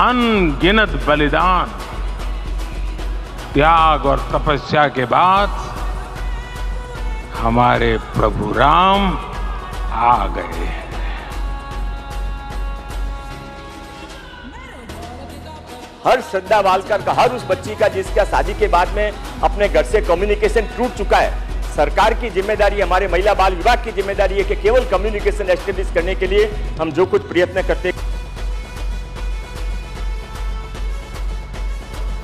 अनगिनत बलिदान, त्याग और तपस्या के बाद हमारे प्रभु राम आ गए हैं। हर श्रद्धा वालकर का, हर उस बच्ची का जिसका शादी के बाद में अपने घर से कम्युनिकेशन टूट चुका है। सरकार की ज़िम्मेदारी, हमारे महिला बाल विभाग की ज़िम्मेदारी है कि केवल कम्युनिकेशन एस्टेब्लिश करने के लिए हम जो कुछ प्रयत्न करते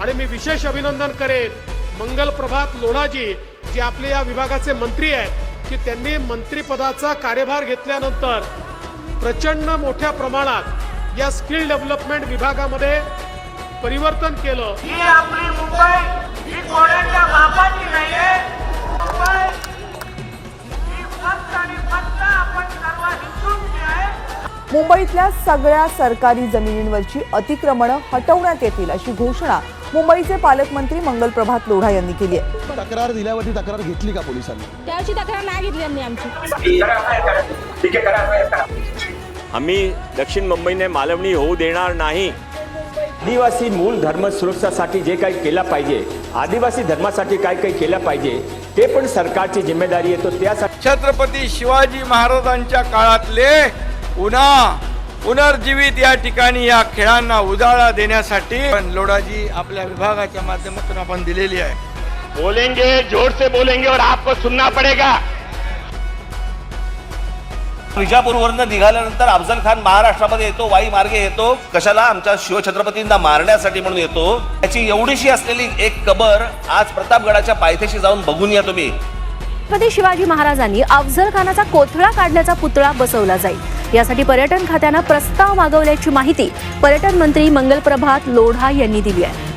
आणि मी विशेष अभिनंदन करेन मंगल प्रभात लोणाजी जे आपले या विभागाचे मंत्री आहेत की त्यांनी मंत्रिपदाचा कार्यभार घेतल्यानंतर प्रचंड मोठ्या प्रमाणात या स्किल डेव्हलपमेंट विभागामध्ये परिवर्तन केलं. ही आपली मुंबई ही कोणाच्या बापाची नाहीये? मुंबईतल्या सगळ्या सरकारी जमिनींवरची अतिक्रमणं हटवण्यात येतील अशी घोषणा मुंबईचे पालकमंत्री मंगल प्रभात लोढा यांनी केली आहे. तक्रार दिल्यावरती तक्रार घेतली का पोलिसांनी? त्याची तक्रार नाही घेतली यांनी आमची. आम्ही दक्षिण मुंबईने मालवणी होऊ देणार नाही. आदिवासी मूळ धर्म सुरक्षासाठी जे काही केलं पाहिजे आदिवासी धर्मासाठी काय काही केलं पाहिजे ते पण सरकारची जिम्मेदारी आहे तो त्यासाठी छत्रपती शिवाजी महाराजांच्या काळातले पुन्हा पुनर्जीवित या ठिकाणी या खेळांना उजाळा देण्यासाठी पण लोढाजी आपल्या विभागाच्या माध्यमातून आपण दिलेली आहे. बोलेंगे जोर से बोलेंगे और आपको सुनना पड़ेगा। विजापूरवरनं निघाल्यानंतर अफजल खान महाराष्ट्रामध्ये येतो वाई मार्गे येतो. कशाला? आमच्या शिवछत्रपतींना मारण्यासाठी म्हणून येतो. त्याची एवढीशी असलेली एक कबर आज प्रतापगडाच्या पायथ्याशी जाऊन बघून या तुम्ही. छत्रपती शिवाजी महाराजांनी अफझल खानाचा कोथळा काढल्याचा पुतळा बसवला जाईल. यासाठी पर्यटन खात्यानं प्रस्ताव मागवल्याची माहिती पर्यटन मंत्री मंगल प्रभात लोढा यांनी दिली आहे.